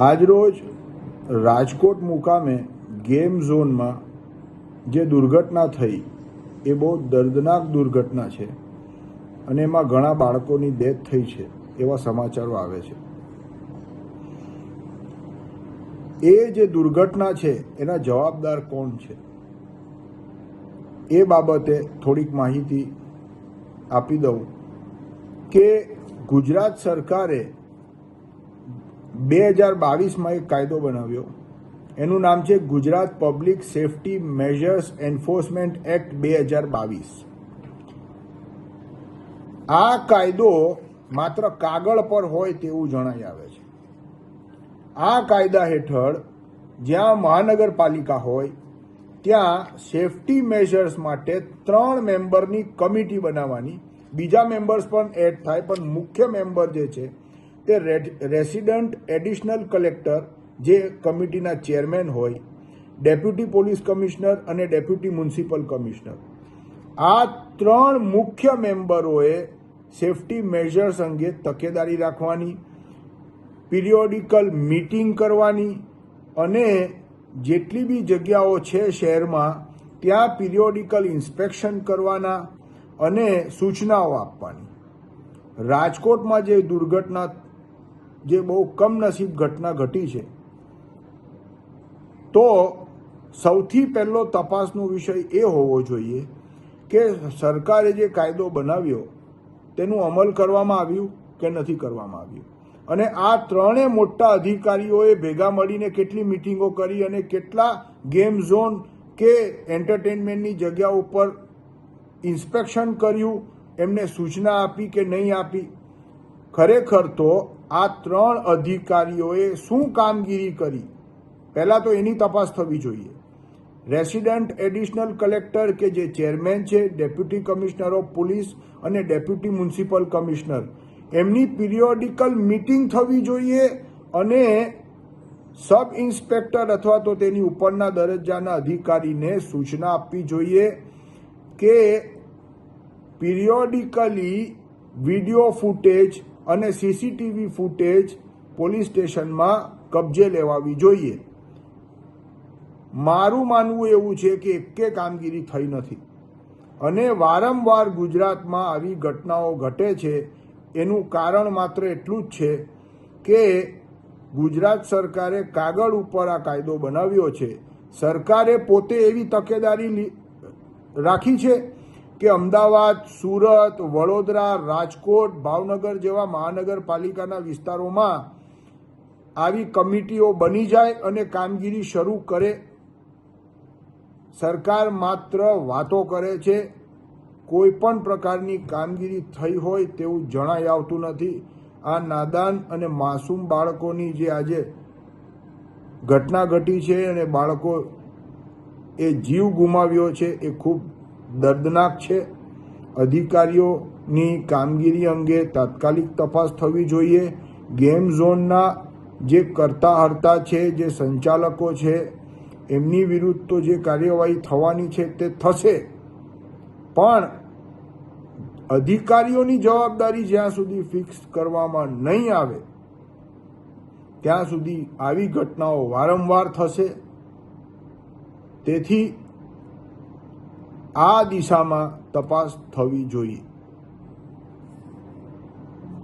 આજરોજ રાજકોટ મુકામે ગેમ ઝોનમાં જે દુર્ઘટના થઈ, એ બહુ દર્દનાક દુર્ઘટના છે અને એમાં ઘણા બાળકોની ડેથ થઈ છે, એવા સમાચારો આવે છે. એ જે દુર્ઘટના છે, એના જવાબદાર કોણ છે? એ બાબતે થોડીક માહિતી આપી દઉં કે ગુજરાત સરકારે બે હજાર બાવીસમાં એક કાયદો બનાવ્યો. એનું નામ છે Gujarat public safety measures enforcement act બે હજાર બાવીસ. આ કાયદો માત્ર કાગળ પર હોય તેવું જણાઈ આવે છે. આ કાયદા હેઠળ જ્યાં મહાનગરપાલિકા હોય, ત્યાં સેફટી મેજર્સ માટે ત્રણ મેમ્બરની કમિટી બનાવવાની, બીજા મેમ્બર્સ પણ એડ થાય, પણ મુખ્ય મેમ્બર જે છે તે રેસિડન્ટ એડિશનલ કલેક્ટર જે કમિટીના ચેરમેન હોય, ડેપ્યુટી પોલીસ કમિશનર અને ડેપ્યુટી મ્યુનિસિપલ કમિશનર. આ ત્રણ મુખ્ય મેમ્બરોએ સેફટી મેજર્સ અંગે તકેદારી રાખવાની, પિરિયોડિકલ મીટિંગ કરવાની અને જેટલી બી જગ્યાઓ છે શહેરમાં, ત્યાં પિરિયોડિકલ ઇન્સ્પેક્શન કરવાના અને સૂચનાઓ આપવાની. રાજકોટમાં જે દુર્ઘટના જે બહુ કમનસીબ ઘટના ઘટી છે. તો સૌથી પહેલો તપાસનો વિષય એ હોવો જોઈએ કે સરકારે જે કાયદો બનાવ્યો તેનું અમલ કરવામાં આવ્યું કે નથી કરવામાં આવ્યું? અને આ ત્રણેય મોટા અધિકારીઓએ ભેગા મળીને કેટલી મિટિંગો કરી અને કેટલા ગેમ ઝોન કે એન્ટરટેનમેન્ટની જગ્યા ઉપર ઇન્સ્પેક્શન કર્યું, એમને સૂચના આપી કે નહીં આપી? ખરેખર તો આ ત્રણ અધિકારીઓએ શું કામગીરી કરી? પહેલાં તો એની તપાસ થવી જોઈએ. રેસિડન્ટ એડિશનલ કલેક્ટર કે જે ચેરમેન છે, ડેપ્યુટી કમિશનર ઓફ પોલીસ અને ડેપ્યુટી મ્યુનિસિપલ કમિશનર. એમની પિરિયોડિકલ મીટિંગ થવી જોઈએ અને સબ ઇન્સ્પેક્ટર અથવા તો તેની ઉપરના દરજ્જાના અધિકારીને સૂચના આપવી જોઈએ કે પિરિયોડિકલી વીડિયો ફૂટેજ અને સીસીટીવી ફૂટેજ પોલીસ સ્ટેશનમાં કબજે લેવાવી જોઈએ. મારું માનવું એવું છે કે એકે કામગીરી થઈ નથી. અને વારંવાર ગુજરાતમાં આવી ઘટનાઓ ઘટે છે, એનું કારણ માત્ર એટલું જ છે કે ગુજરાત સરકારે કાગળ ઉપર આ કાયદો બનાવ્યો છે. સરકારે પોતે એવી તકેદારી રાખી છે કે અમદાવાદ, સુરત, વડોદરા, રાજકોટ, ભાવનગર જેવા મહાનગરપાલિકાના વિસ્તારોમાં આવી કમિટીઓ બની જાય અને કામગીરી શરૂ કરે. સરકાર માત્ર વાતો કરે છે. કોઈ પણ પ્રકારની કામગીરી થઈ હોય તેવું જણાઈ આવતું નથી. આ નાદાન અને માસૂમ બાળકોની જે આજે ઘટના ઘટી છે અને બાળકો એ જીવ ગુમાવ્યો છે એ ખૂબ દર્દનાક છે. અધિકારીઓની કામગીરી અંગે તાત્કાલિક તપાસ થવી જોઈએ. ગેમ ઝોનના જે કરતા હરતા છે, જે સંચાલકો છે, એમની વિરુદ્ધ તો જે કાર્યવાહી થવાની છે તે થશે. પણ અધિકારીઓની જવાબદારી જ્યાં સુધી ફિક્સ કરવામાં નહીં આવે, ત્યાં સુધી આવી ઘટનાઓ વારંવાર થશે. તેથી આ દિશામાં તપાસ થવી જોઈએ.